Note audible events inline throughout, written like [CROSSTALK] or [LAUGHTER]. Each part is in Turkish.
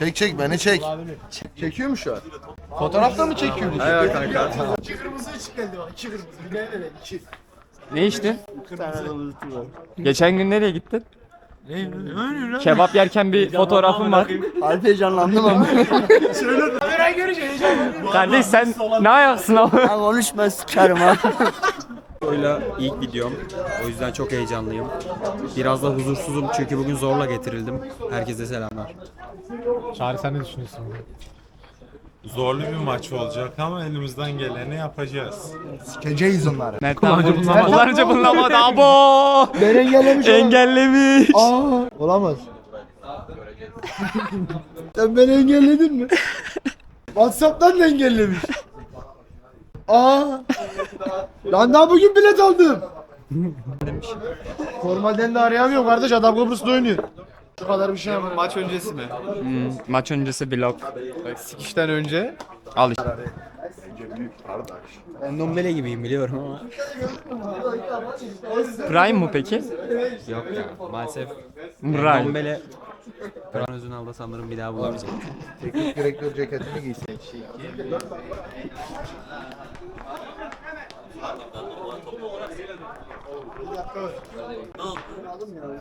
Çek çek beni çek. Çekiyor mu şu an? Fotoğrafta mı çekiyor bu? Evet kanka. İki kırmızı ışık geldi bak. İki kırmızı. Bir de evet iki. Ne içtin? Geçen gün nereye gittin? Kebap yerken bir fotoğrafım var. Harbi heyecanlandım ama. Kardeş sen ne ayaksın ama? Ben konuşma sikerim ha. [LAUGHS] Oyla ilk videom. O yüzden çok heyecanlıyım. Biraz da huzursuzum çünkü bugün zorla getirildim. Herkese selamlar. Çağrı sen ne düşünüyorsun? Zorlu bir maç olacak ama elimizden geleni yapacağız. Sikeceğiz onları. Kullanıcı bulunamadı. Kullanıcı bulunamadı. Abo! [LAUGHS] Ben engellemiş. Engellemiş. Aa, olamaz. [LAUGHS] Sen beni engelledin mi? [LAUGHS] Whatsapp'tan da engellemiş. Aa. Lan daha bugün bilet aldım. Normalden de arayamıyorum kardeş adam Kıbrıs'ta oynuyor. Şu kadar bir şey ama. Maç öncesi mi? Hmm, maç öncesi vlog. Sikişten önce. Al işte. Ben Dombele gibiyim biliyorum ama. [LAUGHS] Prime mu peki? Yok ya maalesef. Prime. Dombele Kur'an Özünal'da sanırım bir daha bulamayacağım. Teknik direktör ceketini giysin.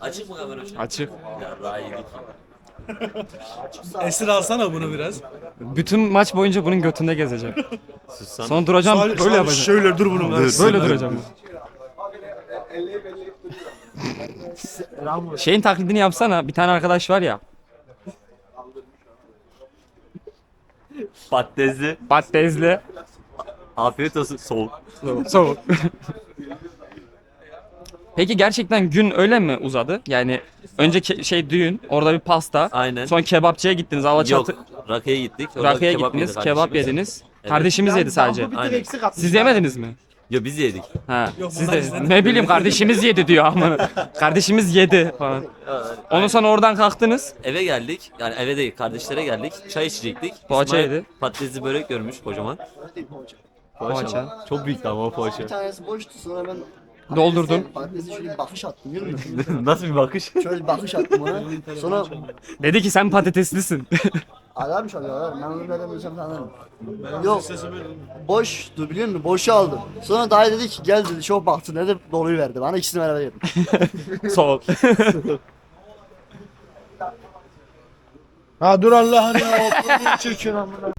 Açık mı kamera? Açık. Ya daha iyi. Esir alsana bunu biraz. Bütün maç boyunca bunun götünde gezeceğim. Sussan. Sonra duracağım böyle yapacağım. Şöyle dur bunu. Böyle duracağım. Şeyin taklidini yapsana. Bir tane arkadaş var ya. Patatesli. Patatesli. Afiyet olsun. Soğuk. Soğuk. [LAUGHS] Peki gerçekten gün öyle mi uzadı? Yani önce ke- şey düğün, orada bir pasta. Aynen. Sonra kebapçıya gittiniz. Alaçatı. Yok. Rakıya gittik. Orada Rakıya kebap gittiniz, yedi kebap kardeşimiz. yediniz. Evet. Kardeşimiz yedi sadece. Aynen. Siz yemediniz mi? Yo biz yedik. Ha. Siz de ne bileyim kardeşimiz yedi diyor ama. kardeşimiz yedi falan. Ondan sonra oradan kalktınız. Eve geldik. Yani eve değil kardeşlere geldik. Çay içecektik. Poğaça İsmail yedi. Patatesli börek görmüş kocaman. Poğaça. Çok büyük ama o poğaça. Bir tanesi boştu sonra ben Doldurdun. Patatesi şöyle bir bakış attım biliyor musun? [LAUGHS] Nasıl bir bakış? Şöyle bir bakış attım ona. Sonra Dedi ki sen patateslisin. [LAUGHS] Alarmış oluyor ben onu nereden bulacağım sanırım. Yok boştu biliyor musun? Boşu aldım. Sonra dayı dedi ki gel dedi çok baktı dedi doluyu verdi bana ikisini beraber yedim. [LAUGHS] Soğuk. Ha dur Allah'ın ya çirkin amına.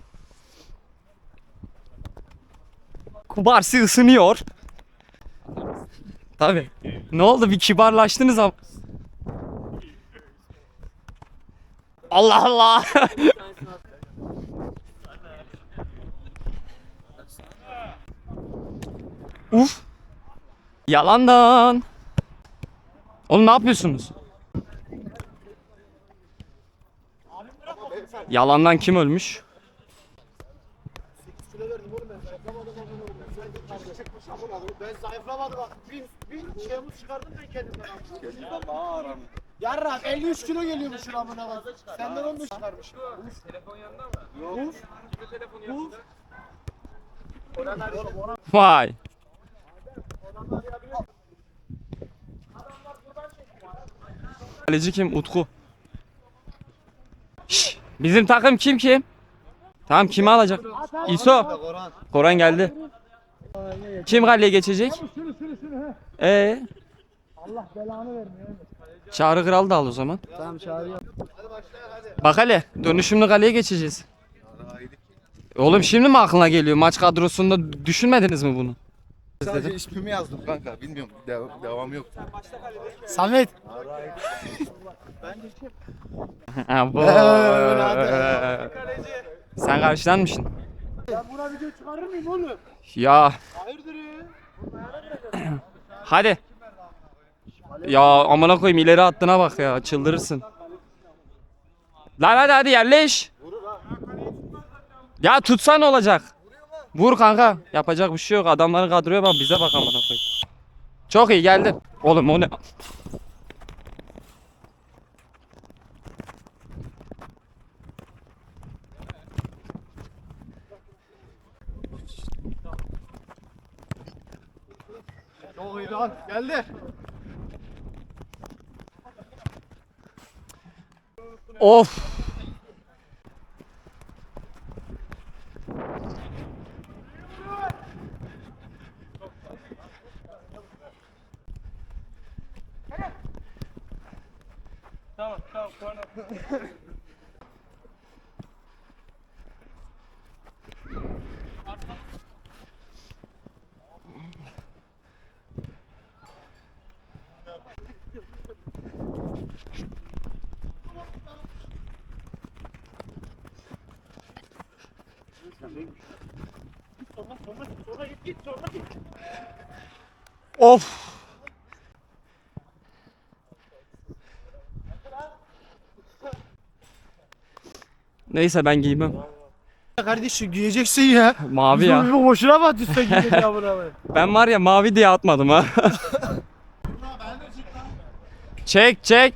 Kubarsi ısınıyor. Tabi. Ne oldu bir kibarlaştınız ama. Allah Allah. [LAUGHS] Uf. Yalandan. Oğlum ne yapıyorsunuz? Yalandan kim ölmüş? Ben zayıflamadım. Bir, şeyimiz çıkardım ben kendimden. Yarrak 53 kilo geliyormuş şuramına bak. Senden 15 çıkarmış. Telefon yanında mı? Uf. Uf. Uf. Vay. Kaleci kim? Utku. Şş, bizim takım kim kim? Tamam kimi alacak? İso. Koran geldi. Kim kaleye geçecek? Ee? Allah belanı vermiyor. Çağrı Kral da al o zaman. Tamam çağırıyorum. Bak hele dönüşümlü kaleye geçeceğiz. Oğlum şimdi mi aklına geliyor? Maç kadrosunda düşünmediniz mi bunu? Sadece ismimi yazdım kanka. Bilmiyorum. Dev- devam yok. Samet. [LAUGHS] Ha, bu. Sen karşılanmışsın. Ya buna video çıkarır mıyım oğlum? Ya Hayırdır ya? [CLEARS THROAT] hadi. Ya amına koyayım ileri attığına bak ya çıldırırsın. Lan hadi hadi yerleş. Ya tutsan olacak. Vur kanka. Yapacak bir şey yok. Adamların kadroya bak bize bak amına koyayım. Çok iyi geldi. Oğlum o ne? Geldi lan geldi. Of. Tamam, tamam, tamam. Of. Neyse ben giymem. Kardeşim giyeceksin ya. Mavi ya. Bir boşuna mı atıyorsun giyecek ya buna be? [LAUGHS] Ben var ya mavi diye atmadım ha. [LAUGHS] çek çek.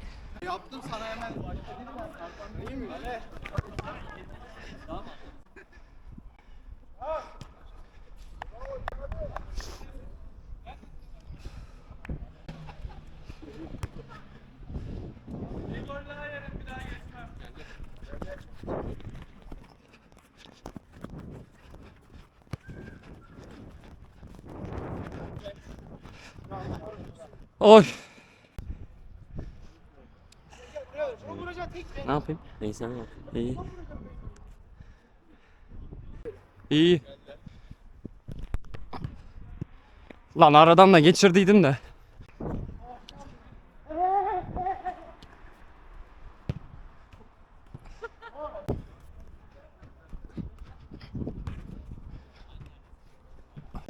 Oy. Ne yapayım? Neyse ne yap. İyi. İyi. Lan aradan da geçirdiydim de.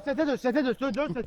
Sete dön, sete dön, dön,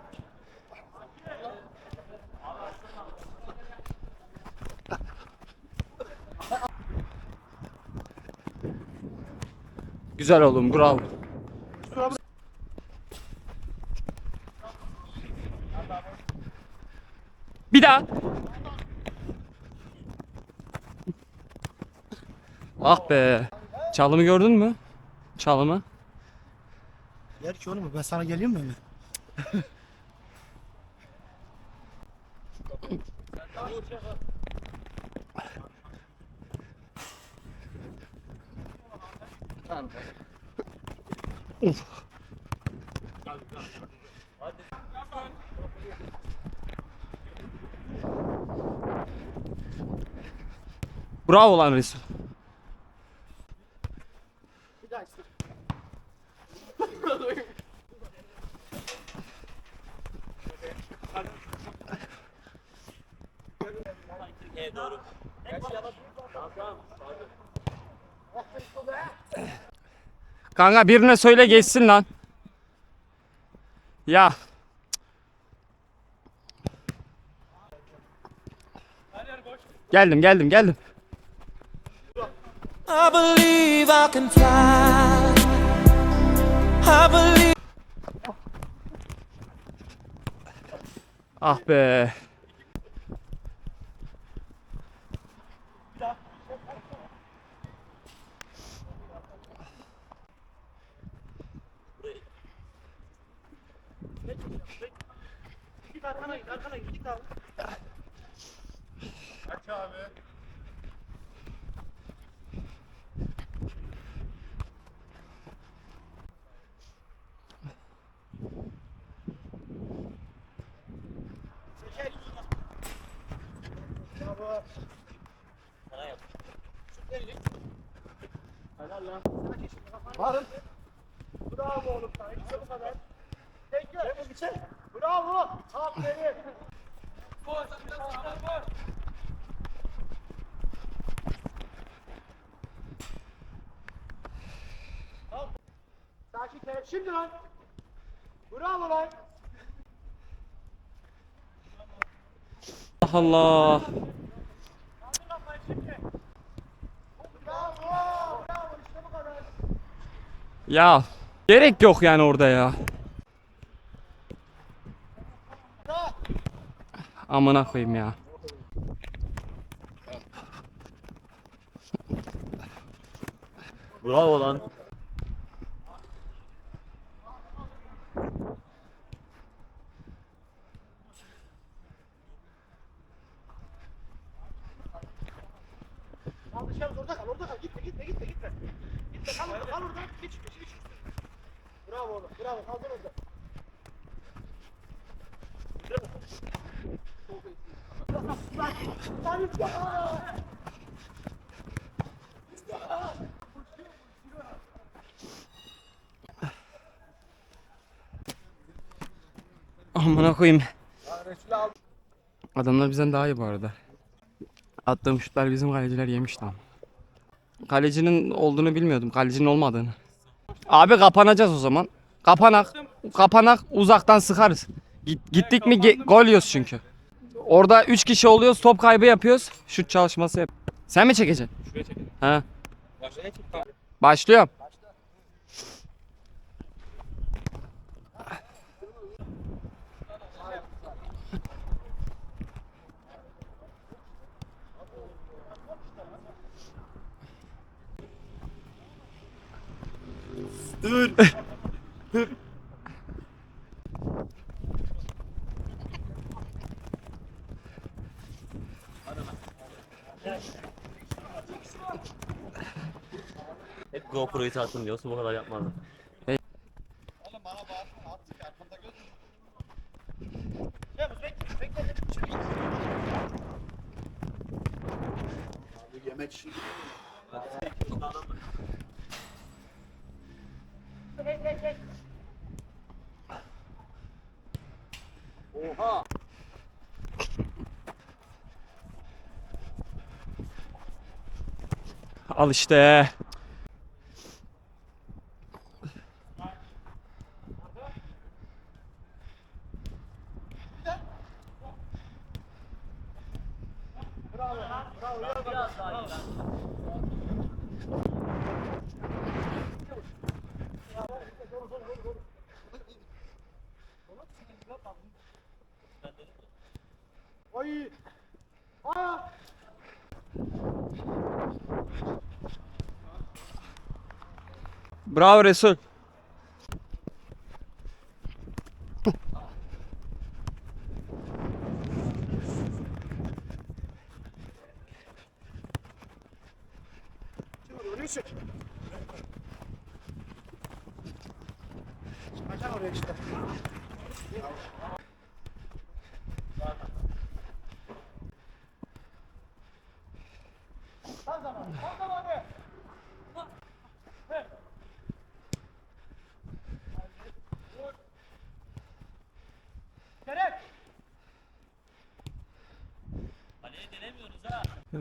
Güzel oğlum bravo. Bir daha. Ah be. Çalımı gördün mü? Çalımı. Yer ki oğlum ben sana geleyim mi hemen? [LAUGHS] Bravo lan Resul. Kanka birine söyle geçsin lan. Ya. Geldim geldim geldim. I believe I can fly. I believe. Ah be. Bravo oğlum sana, işte bu kadar. Tek gel. Bravo. Aferin. Sakin Kerem. Şimdi lan. Bravo lan. Allah Allah. Bravo. Bravo işte bu kadar. Ya gerek yok yani orada ya. Amına koyayım ya. Bravo lan. Amına koyayım. Adamlar bizden daha iyi bu arada. Attığım şutlar bizim kaleciler yemiş lan. Kalecinin olduğunu bilmiyordum. Kalecinin olmadığını. Abi kapanacağız o zaman. Kapanak. Kapanak uzaktan sıkarız. Git- Gittik mi ge- gol yiyoruz çünkü. Orada 3 kişi oluyoruz. Top kaybı yapıyoruz. Şut çalışması yap. Sen mi çekeceksin? Şuraya çekelim. Ha. Başlıyorum. Hep GoPro'yu taktım diyorsun bu kadar yapmadım. Al işte. Ay. Bravo Resul.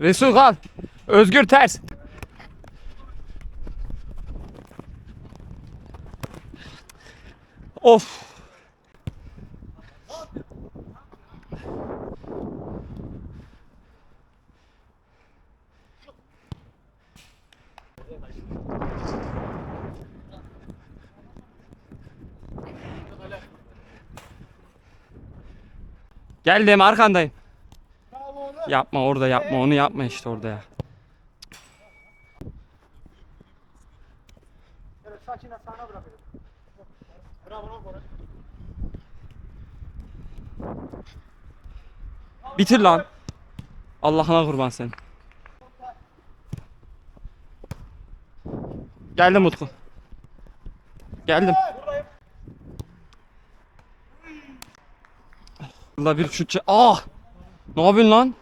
Resul kal. Özgür ters. Of. Geldim arkandayım. Yapma orada yapma onu yapma işte orada ya. Bitir lan. Allah'ına kurban sen. Geldim Utku. Geldim. Burada bir şut Ah! Ne yapıyorsun lan?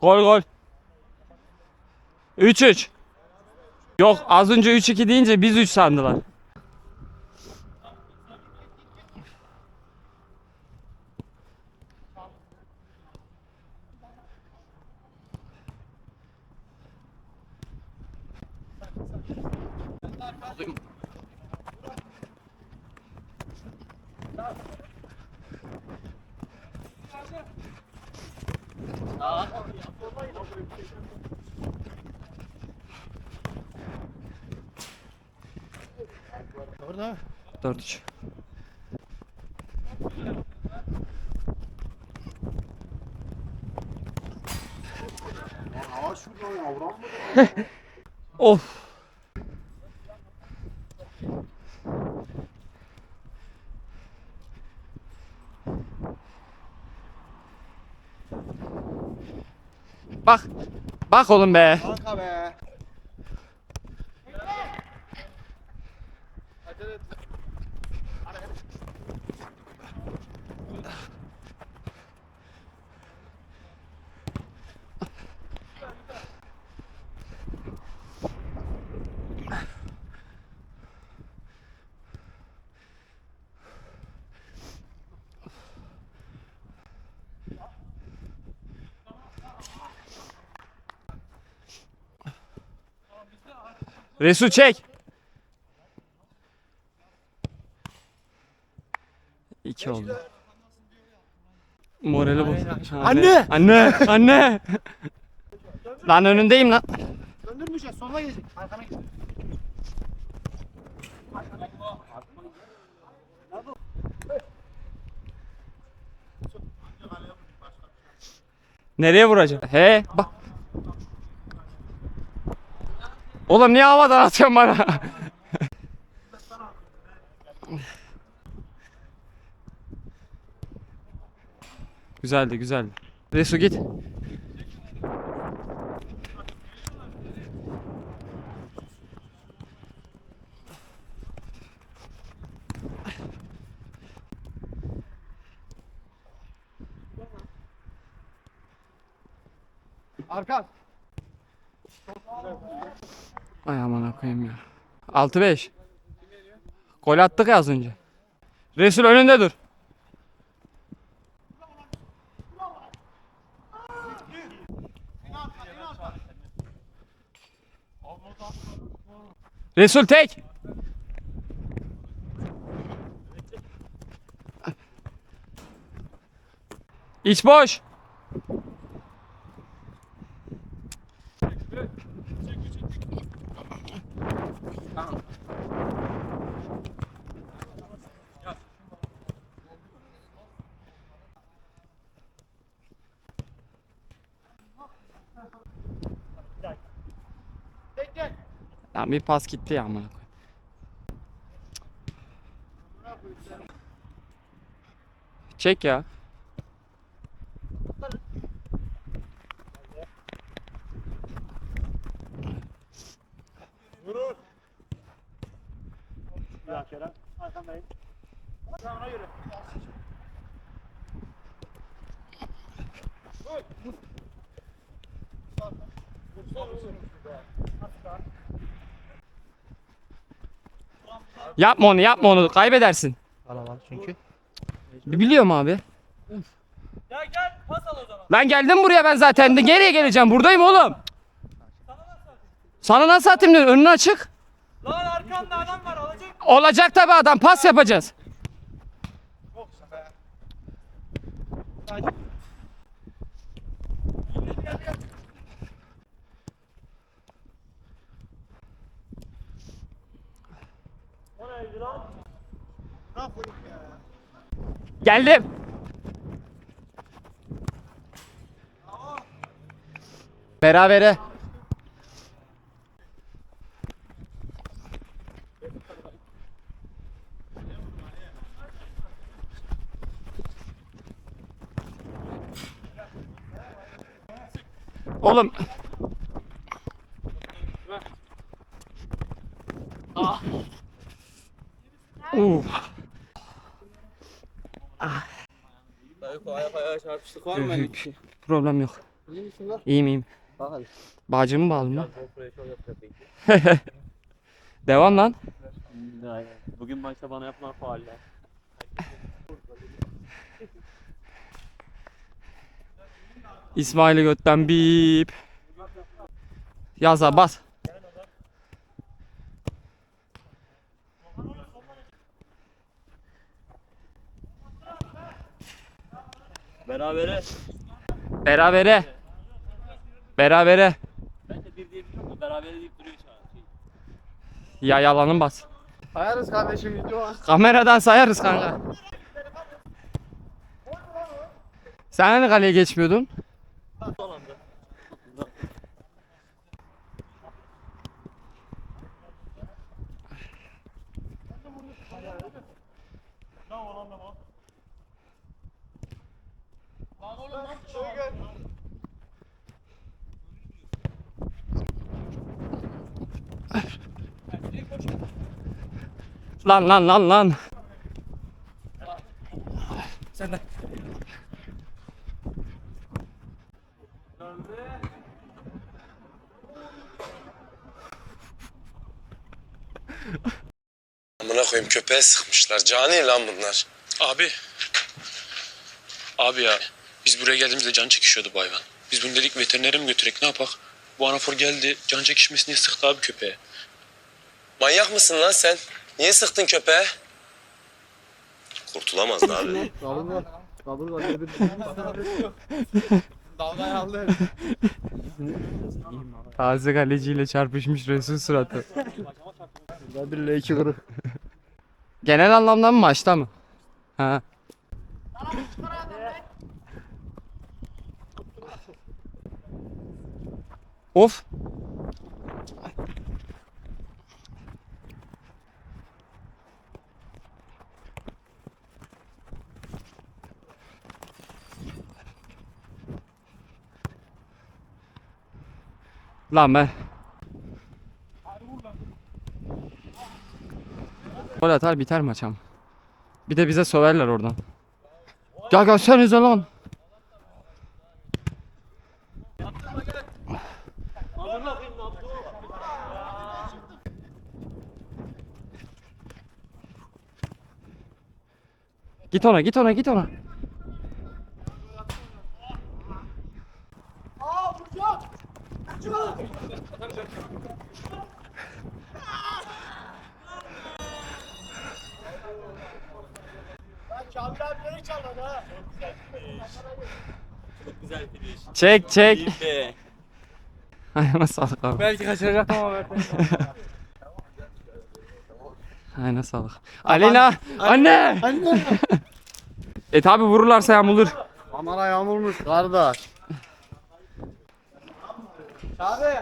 Gol gol. 3-3. Yok az önce 3-2 deyince biz 3 sandılar. Orada. 4-3. Of. Bak. Bak oğlum be. Kanka be. Resul çek. İki oldu. Morali bozuk. Anne! Anne! Anne! lan önündeyim lan. Döndürmeyeceğiz. Soluna gelecek. Arkana. Nereye vuracak? He bak. Oğlum niye havadan atıyorsun bana? güzeldi güzeldi. Resu git. Ay aman koyayım ya. 6-5. Gol attık ya az önce. Resul önünde dur. Resul tek. İç boş. Lan bir pas gitti ya amına. Çek. Ya Yapma onu yapma onu kaybedersin. çünkü. Biliyorum abi. Ya gel pas al o zaman. Lan geldim buraya ben zaten de geriye geleceğim buradayım oğlum. Sana nasıl atayım diyorum önünü açık. Lan arkanda adam var olacak. Olacak tabi adam pas yapacağız. Geldim. Berabere. Oğlum. Yok, Problem yok. İyiyim iyiyim. Bağcımı bağlı mı? [LAUGHS] Devam lan. Bugün maçta bana yapılan fauller. İsmail'i götten bip. Yaza bas. Berabere. Berabere. Berabere. Ben de bir diyebiliyorum da berabere deyip duruyor şu an. Ya yalanın bas. Sayarız kardeşim video var. Kameradan sayarız kanka. Sen hani kaleye geçmiyordun? Lan lan lan lan. Amına koyayım köpeğe sıkmışlar. Cani lan bunlar. Abi. Abi ya. Biz buraya geldiğimizde can çekişiyordu bu hayvan. Biz bunu dedik veterinere mi götürek ne yapak? Bu anafor geldi can çekişmesi diye sıktı abi köpeğe. Manyak mısın lan sen? Niye sıktın köpeğe? Kurtulamaz abi. Taze kaleciyle çarpışmış Resul suratı. Bir ile iki kırık. Genel anlamda mı maçta mı? Ha. Of. Lan ben. Gol atar biter maç ama. Bir de bize söverler oradan. Ya gelsenize lan. Git ona git ona git ona. Çek çek. Ayağına sağlık abi. Belki kaçıracak ama ben. Ayağına sağlık. Aleyna. Anne. Anne. [LAUGHS] E tabi vururlarsa yağmurur. Aman ayağım olmuş kardeş. Abi.